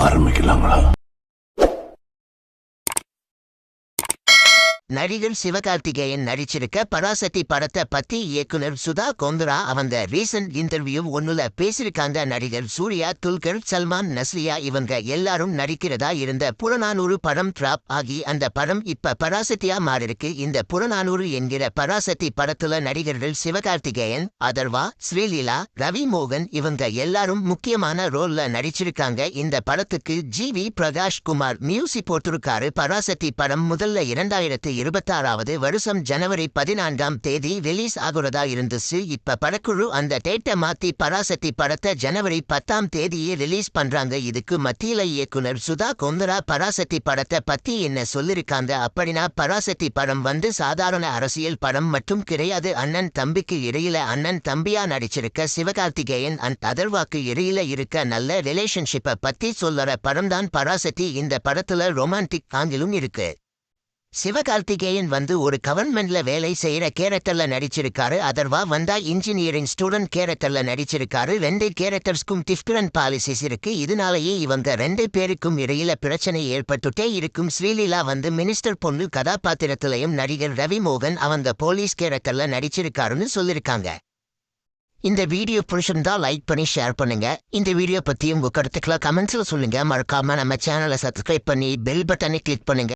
ஆரம்பிக்கலாங்களா? நடிகர் சிவகார்த்திகேயன் நடிச்சிருக்க பராசக்தி படத்தை பத்தி இயக்குனர் சுதா கொந்தரா அவங்க ரீசன்ட் இன்டர்வியூ ஒன்னுல பேசியிருக்காங்க நடிகர் சூர்யா துல்கர் சல்மான் நஸ்ரியா இவங்க எல்லாரும் நடிக்கிறதா இருந்த புறநானூறு படம் டிராப் ஆகி அந்த படம் இப்ப பராசக்தியா மாறிருக்கு. இந்த புறநானூறு என்கிற பராசக்தி படத்துல நடிகர்கள் சிவகார்த்திகேயன் அதர்வா ஸ்ரீலீலா ரவி மோகன் இவங்க எல்லாரும் முக்கியமான ரோல்ல நடிச்சிருக்காங்க. இந்த படத்துக்கு G V Prakash Kumar music போட்டிருக்காரு. பராசக்தி படம் முதல்ல இரண்டாயிரத்து இருபத்தாறாவது வருஷம் ஜனவரி பதினான்காம் தேதி ரிலீஸ் ஆகுறதா இருந்துச்சு. இப்ப படக்குழு அந்த டேட்டை மாத்தி பராசக்தி படத்தை ஜனவரி பத்தாம் தேதியே ரிலீஸ் பண்றாங்க. இதுக்கு மத்தியில இயக்குனர் சுதா கொந்தரா பராசக்தி படத்தை பத்தி என்ன சொல்லிருக்காங்க? அப்படின்னா பராசக்தி படம் வந்து சாதாரண அரசியல் படம் மட்டும் கிடையாது. அண்ணன் தம்பிக்கு இடையில அண்ணன் தம்பியா நடிச்சிருக்க சிவகார்த்திகேயன் அண்ட் அதர்வாக்கு இடையில இருக்க நல்ல ரிலேஷன்ஷிப்பை பத்தி சொல்லற படம் தான் பராசக்தி. இந்த படத்துல ரொமான்டிக் ஆங்கிலும் இருக்கு. சிவகார்த்திகேயன் வந்து ஒரு கவர்மெண்ட்ல வேலை செய்யற கேரக்டர்ல நடிச்சிருக்காரு. அதர்வா வந்தா இன்ஜினியரிங் ஸ்டூடெண்ட் கேரக்டர்ல நடிச்சிருக்காரு. ரெண்டு கேரக்டர்ஸ்க்கும் டிஃப்ரெண்ட் பாலிசிஸ் இருக்கு. இதனாலேயே இவங்க ரெண்டு பேருக்கும் இடையில பிரச்சனை ஏற்பட்டுட்டே இருக்கும். ஸ்ரீலீலா வந்து மினிஸ்டர் பொண்ணு கதாபாத்திரத்திலையும் நடிகர் ரவி மோகன் அவங்க போலீஸ் கேரக்டர்ல நடிச்சிருக்காருன்னு சொல்லியிருக்காங்க இந்த வீடியோ பிடிச்சிருந்தா லைக் பண்ணி ஷேர் பண்ணுங்க. இந்த வீடியோ பத்தி உங்க கருத்துக்களை கமெண்ட்ஸ்ல சொல்லுங்க. மறக்காம நம்ம சேனலை சப்ஸ்கிரைப் பண்ணி பெல் பட்டனை கிளிக் பண்ணுங்க.